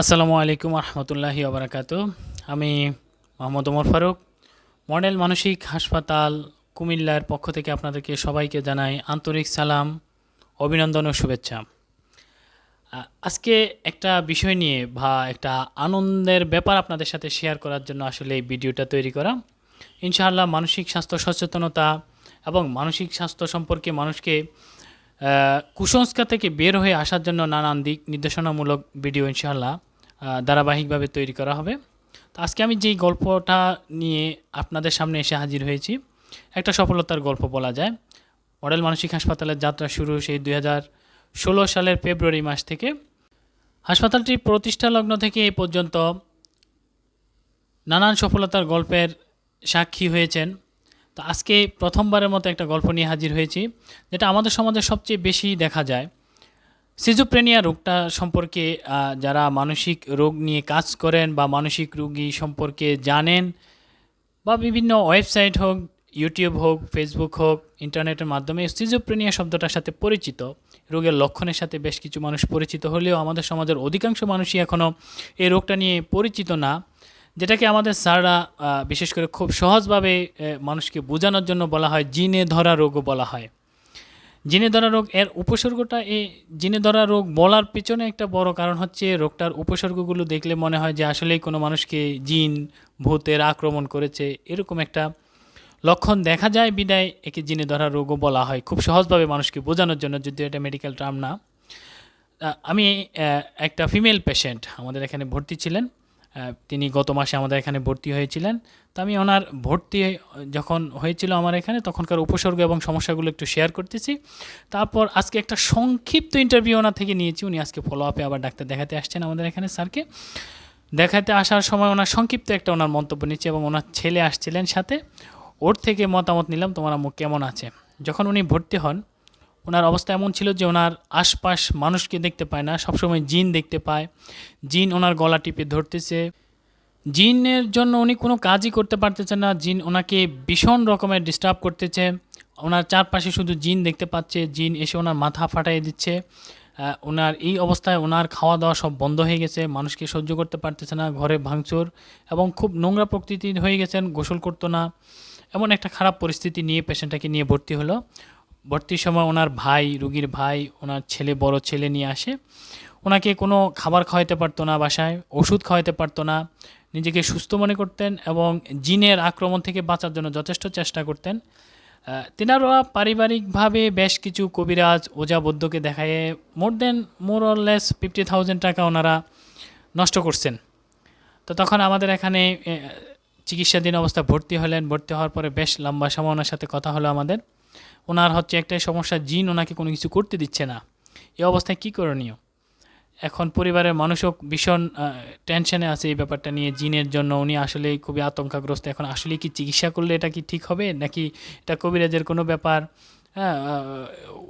আসসালামু আলাইকুম রহমতুল্লাহি আবরাকাত। আমি মোহাম্মদ ওমর ফারুক, মডেল মানসিক হাসপাতাল কুমিল্লার পক্ষ থেকে আপনাদেরকে সবাইকে জানাই আন্তরিক সালাম, অভিনন্দন ও শুভেচ্ছা। আজকে একটা বিষয় নিয়ে বা একটা আনন্দের ব্যাপার আপনাদের সাথে শেয়ার করার জন্য আসলে এই ভিডিওটা তৈরি করা। ইনশাআল্লাহ মানসিক স্বাস্থ্য সচেতনতা এবং মানসিক স্বাস্থ্য সম্পর্কে মানুষকে কুসংস্কার থেকে বের হয়ে আসার জন্য নানান দিক নির্দেশনামূলক ভিডিও ইনশাআল্লাহ। ধারাবাহিকভাবে তৈরি করা হবে। তো আজকে আমি যেই গল্পটা নিয়ে আপনাদের সামনে এসে হাজির হয়েছি, একটা সফলতার গল্প বলা যায়। মডেল মানসিক হাসপাতালের যাত্রা শুরু সেই দুই সালের ফেব্রুয়ারি মাস থেকে। হাসপাতালটির প্রতিষ্ঠা লগ্ন থেকে এই পর্যন্ত নানান সফলতার গল্পের সাক্ষী হয়েছেন। তো আজকে প্রথমবারের মতো একটা গল্প নিয়ে হাজির হয়েছি, যেটা আমাদের সমাজে সবচেয়ে বেশি দেখা যায়। সিজোপ্রেনিয়া রোগটা সম্পর্কে যারা মানসিক রোগ নিয়ে কাজ করেন বা মানসিক রোগী সম্পর্কে জানেন বা বিভিন্ন ওয়েবসাইট হোক, ইউটিউব হোক, ফেসবুক হোক, ইন্টারনেটের মাধ্যমে সিজোপ্রেনিয়া শব্দটার সাথে পরিচিত, রোগের লক্ষণের সাথে বেশ কিছু মানুষ পরিচিত হলেও আমাদের সমাজের অধিকাংশ মানুষই এখনও এই রোগটা নিয়ে পরিচিত না, যেটাকে আমাদের স্যাররা বিশেষ করে খুব সহজভাবে মানুষকে বোঝানোর জন্য বলা হয় জিনে ধরা রোগও বলা হয়। জিনে ধরা রোগ, এর উপসর্গটা এই জিনে ধরা রোগ বলার পিছনে একটা বড় কারণ হচ্ছে রোগটার উপসর্গগুলো দেখলে মনে হয় যে আসলেই কোনো মানুষকে জিন, ভূতের আক্রমণ করেছে, এরকম একটা লক্ষণ দেখা যায় বিদায়, একে জিনে ধরা রোগও বলা হয়। খুব সহজভাবে মানুষকে বোঝানোর জন্য, যদিও এটা মেডিকেল টার্ম না। আমি একটা ফিমেল পেশেন্ট আমাদের এখানে ভর্তি ছিলেন। তিনি গত মাসে আমাদের এখানে ভর্তি হয়েছিলেন। তো আমি ওনার ভর্তি যখন হয়েছিল আমার এখানে, তখনকার উপসর্গ এবং সমস্যাগুলো একটু শেয়ার করতেছি। তারপর আজকে একটা সংক্ষিপ্ত ইন্টারভিউ ওনার থেকে নিয়েছি। উনি আজকে ফলো আপে আবার ডাক্তার দেখাতে আসছেন আমাদের এখানে স্যারকে। দেখাতে আসার সময় ওনার সংক্ষিপ্ত একটা ওনার মন্তব্য নিচ্ছি এবং ওনার ছেলে আসছিলেন সাথে। ওর থেকে মতামত নিলাম, তোমার আম্মু কেমন আছে? যখন উনি ভর্তি হন ওনার অবস্থা এমন ছিল যে ওনার আশপাশ মানুষকে দেখতে পায় না, সবসময় জিন দেখতে পায়। জিন ওনার গলা টিপে ধরতেছে। জিনের জন্য উনি কোনো কাজই করতে পারতেছে না। জিন ওনাকে ভীষণ রকমের ডিস্টার্ব করতেছে। ওনার চারপাশে শুধু জিন দেখতে পাচ্ছে। জিন এসে ওনার মাথা ফাটাই দিচ্ছে। ওনার এই অবস্থায় ওনার খাওয়া দাওয়া সব বন্ধ হয়ে গেছে। মানুষকে সহ্য করতে পারতেছে না। ঘরে ভাঙচুর এবং খুব নোংরা প্রকৃতির হয়ে গেছেন, গোসল করতো না। এমন একটা খারাপ পরিস্থিতি নিয়ে পেশেন্টটাকে নিয়ে ভর্তি হলো। ভর্তির সময় ওনার ভাই, রুগীর ভাই, ওনার ছেলে, বড় ছেলে নিয়ে আসে। ওনাকে কোনো খাবার খাওয়াতে পারতো না বাসায়, ওষুধ খাওয়াতে পারতো না। নিজেকে সুস্থ মনে করতেন এবং জিনের আক্রমণ থেকে বাঁচার জন্য যথেষ্ট চেষ্টা করতেন। তেনারা পারিবারিকভাবে বেশ কিছু কবিরাজ, ওজা বৌদ্ধকে দেখায় more then more less fifty thousand টাকা ওনারা নষ্ট করছেন। তো তখন আমাদের এখানে চিকিৎসাধীন অবস্থা ভর্তি হলেন। ভর্তি হওয়ার পরে বেশ লম্বা সময় ওনার সাথে কথা হলো আমাদের। ওনার হচ্ছে একটাই সমস্যা, জিন ওনাকে কোনো কিছু করতে দিচ্ছে না। এই অবস্থায় কী করণীয়? এখন পরিবারের মানুষও ভীষণ টেনশনে আছে এই ব্যাপারটা নিয়ে, জিনের জন্য উনি আসলে খুবই আতঙ্কাগ্রস্ত। এখন আসলে কি চিকিৎসা করলে এটা কি ঠিক হবে, নাকি এটা কবিরাজের কোনো ব্যাপার? হ্যাঁ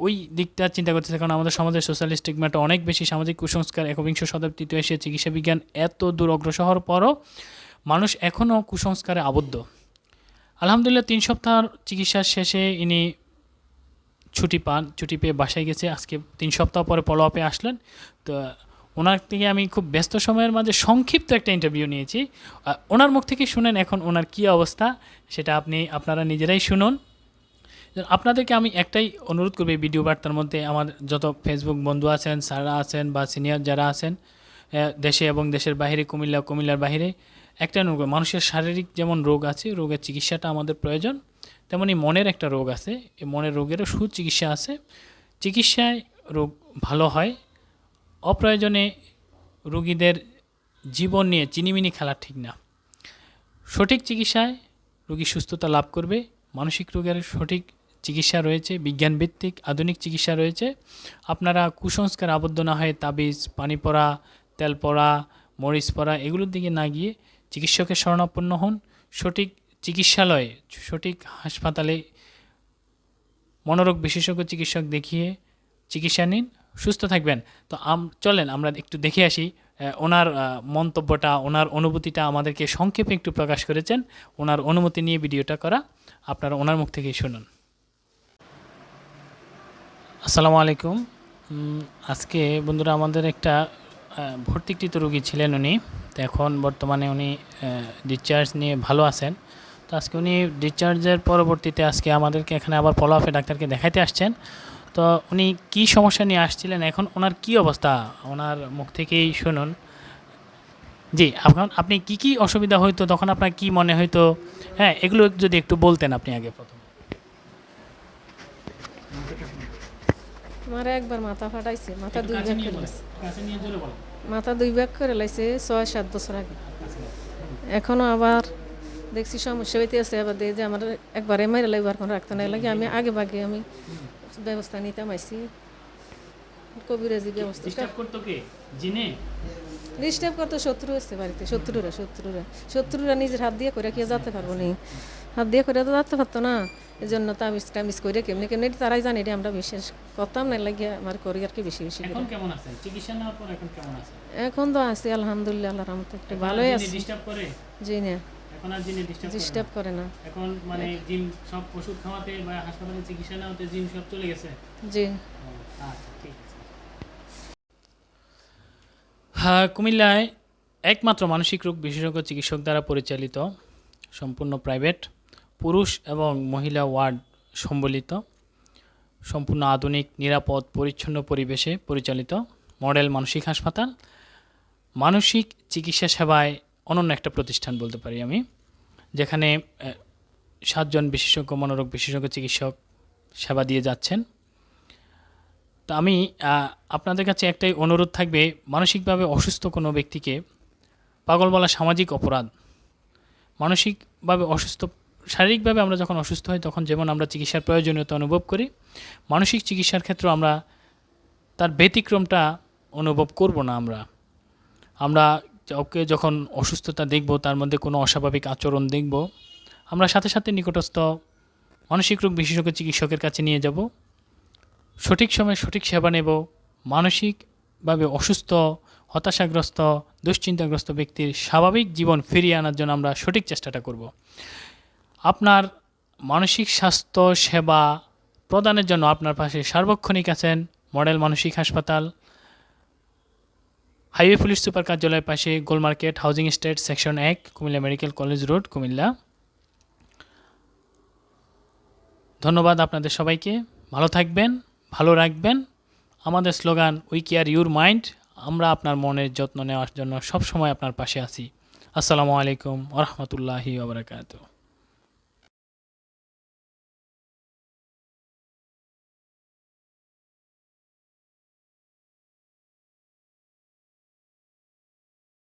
ওই দিকটা চিন্তা করতেছে, কারণ আমাদের সমাজের সোশ্যাল স্টিগমাটা অনেক বেশি, সামাজিক কুসংস্কার, একবিংশ শতাব্দীতে এসে চিকিৎসা বিজ্ঞান এত দূর অগ্রসর হওয়ার পরও মানুষ এখনও কুসংস্কারে আবদ্ধ। আলহামদুলিল্লাহ, তিন সপ্তাহ চিকিৎসার শেষে ইনি ছুটি পান, ছুটি পেয়ে বাসায় গেছে। আজকে তিন সপ্তাহ পরে ফলো আপে আসলেন। তো ওনার থেকে আমি খুব ব্যস্ত সময়ের মাঝে সংক্ষিপ্ত একটা ইন্টারভিউ নিয়েছি। ওনার মুখ থেকে শুনেন এখন ওনার কী অবস্থা, সেটা আপনি, আপনারা নিজেরাই শুনুন। আপনাদেরকে আমি একটাই অনুরোধ করব এই ভিডিও বার্তার মধ্যে। আমার যত ফেসবুক বন্ধু আছেন, স্যাররা আছেন বা সিনিয়র যারা আছেন দেশে এবং দেশের বাইরে কুমিল্লা, কুমিল্লার বাইরে একটা করব, মানুষের শারীরিক যেমন রোগ আছে রোগের চিকিৎসাটা আমাদের প্রয়োজন তেমনি মনের একটা রোগ আছে এই মনের রোগেরও সুচিকিৎসা আছে। চিকিৎসায় রোগ ভালো হয় অপ্রয়োজনে রুগীদের জীবন নিয়ে চিনিমিনি খেলা ঠিক না। সঠিক চিকিৎসায় রোগী সুস্থতা লাভ করবে মানসিক রোগের সঠিক চিকিৎসা রয়েছে বিজ্ঞানভিত্তিক আধুনিক চিকিৎসা রয়েছে। আপনারা কুসংস্কার আবদ্ধ না হয়ে তাবিজ পানি পড়া তেল পড়া মরিচ পড়া এগুলোর দিকে না গিয়ে চিকিৎসকের শরণাপন্ন হন। সঠিক চিকিৎসালয়ে, সঠিক হাসপাতালে মনোরোগ বিশেষজ্ঞ চিকিৎসক দেখিয়ে চিকিৎসা নিন, সুস্থ থাকবেন। তো আম, চলেন আমরা একটু দেখে আসি ওনার মন্তব্যটা, ওনার অনুভূতিটা আমাদেরকে সংক্ষেপে একটু প্রকাশ করেছেন। ওনার অনুমতি নিয়ে ভিডিওটা করা, আপনারা ওনার মুখ থেকেই শুনুন। আসসালামু আলাইকুম। আজকে বন্ধুরা আমাদের একটা ভর্তিকৃত রোগী ছিলেন উনি। তো এখন বর্তমানে উনি ডিসচার্জ নিয়ে ভালো আছেন। তো আজকে উনি ডিসচার্জের পরবর্তীতে আজকে আমাদেরকে এখানে আবার ফলো আপে ডাক্তারকে দেখাইতে আসছেন। তো উনি কি সমস্যা নিয়ে আসছিলেন, এখন ওনার কি অবস্থা? ওনার মুখ থেকেই শুনুন। জি, এখন আপনি কি কি অসুবিধা হইতো, তখন আপনার কি মনে হইতো? হ্যাঁ এগুলো যদি একটু বলতেন আপনি আগে প্রথম। আমার একবার মাথা ফাটাইছে মাথা দুই ভাগ করে লাইছে। মাথা দুই ভাগ করে লাইছে ছয় সাত বছর আগে। এখনও আবার দেখছি সমস্যা হইতে আছে আবার দেখি যে আমার একবার এমআইরে লাগবে আর কোনো রাখতে নাই। লাগে আমি আগে ভাগে আমি ব্যবস্থা নিতাম আইছি। কবিরাজি ব্যবস্থা। জিনে? ডিস্টার্ব করতে শত্রু আছে বাড়িতে শত্রুরা শত্রুরা। শত্রুরা নিজের হাত দিয়ে করে কেউ যেতে পারব নি। হাত দিয়ে করে তো যেতে পারতো না। এই জন্য তামিজ টামিজ করে কেমনি কেমনি তারাই জানে এটা আমরা বিশেষ করতাম না লাগিয়ে আমার করি আর কি বেশি বেশি এখন কেমন আছেন চিকিৎসা নেওয়ার পর এখন কেমন আছেন এখন তো আছি আলহামদুলিল্লাহ আল্লাহ রহমতে একটু ভালোই আছি। ডিস্টার্ব করে? জি না। এখন আর জিনে ডিস্টার্ব করে ডিস্টার্ব করে না। না? এখন মানে জিম সব ওষুধ খাওয়াতে বা হাসপাতালে চিকিৎসা নেওয়াতে জিম সব চলে গেছে? জি। আচ্ছা ঠিক আছে। হ্যাঁ কুমিল্লায় একমাত্র মানসিক রোগ বিশেষজ্ঞ চিকিৎসক দ্বারা পরিচালিত সম্পূর্ণ প্রাইভেট পুরুষ এবং মহিলা ওয়ার্ড সম্বলিত, সম্পূর্ণ আধুনিক, নিরাপদ, পরিচ্ছন্ন পরিবেশে পরিচালিত মডেল মানসিক হাসপাতাল। মানসিক চিকিৎসা সেবায় অনন্য একটা প্রতিষ্ঠান বলতে পারি আমি, যেখানে সাতজন বিশেষজ্ঞ, মনোরোগ বিশেষজ্ঞ চিকিৎসক সেবা দিয়ে যাচ্ছেন। তো আমি আপনাদের কাছে একটাই অনুরোধ থাকবে, মানসিকভাবে অসুস্থ কোনো ব্যক্তিকে পাগল বলা সামাজিক অপরাধ, মানসিকভাবে অসুস্থ শারীরিকভাবে আমরা যখন অসুস্থ হই, তখন যেমন আমরা চিকিৎসার প্রয়োজনীয়তা অনুভব করি, মানসিক চিকিৎসার ক্ষেত্রে আমরা তার ব্যতিক্রমটা অনুভব করব না আমরা। আমরা ওকে যখন অসুস্থতা দেখব, তার মধ্যে কোনো অস্বাভাবিক আচরণ দেখব, আমরা সাথে সাথে নিকটস্থ মানসিক রোগ বিশেষজ্ঞ চিকিৎসকের কাছে নিয়ে যাব। সঠিক সময়ে সঠিক সেবা নেব, মানসিকভাবে অসুস্থ, হতাশাগ্রস্ত, দুশ্চিন্তাগ্রস্ত ব্যক্তির স্বাভাবিক জীবন ফিরিয়ে আনার জন্য আমরা সঠিক চেষ্টাটা করব। আপনার মানসিক স্বাস্থ্য সেবা প্রদানের জন্য আপনার পাশে সার্বক্ষণিক আছেন মডেল মানসিক হাসপাতাল, হাইওয়ে পুলিশ সুপার কার্যালয়ের পাশে Gol market housing estate section এক, Comilla medical college road, Comilla. ধন্যবাদ আপনাদের সবাইকে। ভালো থাকবেন, ভালো রাখবেন। আমাদের slogan we care your mind আমরা আপনার মনের যত্ন নেওয়ার জন্য সব সময় আপনার পাশে আছি। আসসালামু আলাইকুম ওরহমতুল্লাহি ওবরাকাতু